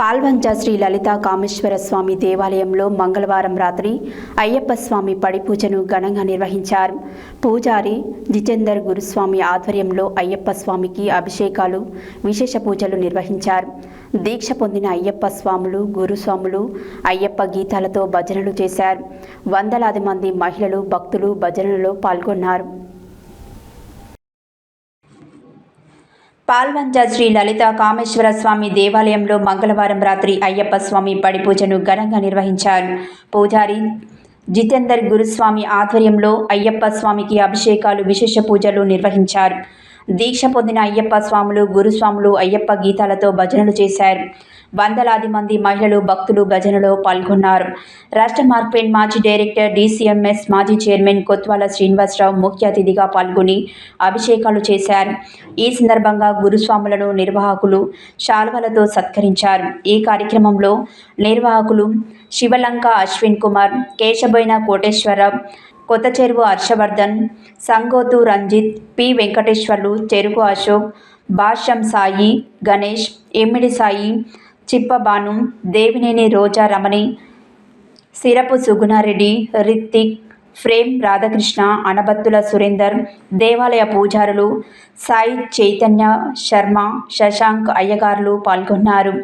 పాల్వంచ శ్రీ లలిత కామేశ్వర స్వామి దేవాలయంలో మంగళవారం రాత్రి అయ్యప్ప స్వామి పడిపూజను ఘనంగా నిర్వహించారు. పూజారి జితేందర్ గురుస్వామి ఆధ్వర్యంలో అయ్యప్ప స్వామికి అభిషేకాలు విశేష పూజలు నిర్వహించారు. దీక్ష పొందిన అయ్యప్ప స్వాములు గురుస్వాములు అయ్యప్ప గీతాలతో భజనలు చేశారు. వందలాది మంది మహిళలు భక్తులు భజనలలో పాల్గొన్నారు. పాల్వంచ శ్రీ లలిత కామేశ్వర స్వామి దేవాలయంలో మంగళవారం రాత్రి అయ్యప్ప స్వామి పడిపూజను ఘనంగా నిర్వహించారు. పూజారి జితేందర్ గురుస్వామి ఆధ్వర్యంలో అయ్యప్ప స్వామికి అభిషేకాలు విశేష పూజలు నిర్వహించారు. దీక్ష పొందిన అయ్యప్ప స్వాములు గురుస్వాములు అయ్యప్ప గీతాలతో భజనలు చేశారు. వందలాది మంది మహిళలు భక్తులు భజనలో పాల్గొన్నారు. రాష్ట్ర మార్క్పెయిన్ మాజీ డైరెక్టర్ డీసీఎంఎస్ మాజీ చైర్మన్ కొత్వాల శ్రీనివాసరావు ముఖ్య అతిథిగా పాల్గొని అభిషేకాలు చేశారు. ఈ సందర్భంగా గురుస్వాములను నిర్వాహకులు శాల్వలతో సత్కరించారు. ఈ కార్యక్రమంలో నిర్వాహకులు శివలంక అశ్విన్ కుమార్ కేశబోయిన కోటేశ్వరరావు కొత్త చెరువు హర్షవర్ధన్ సంగోతు రంజిత్ పి. వెంకటేశ్వర్లు చెరుకు అశోక్ భాష్యం సాయి గణేష్ ఎమ్మిడి సాయి చిప్పబాను దేవినేని రోజా రమణి సిరపు సుగుణారెడ్డి రిత్తిక్ ఫ్రేమ్ రాధాకృష్ణ అనబత్తుల సురేందర్ దేవాలయ పూజారులు సాయి చైతన్య శర్మ శశాంక్ అయ్యగారులు పాల్గొన్నారు.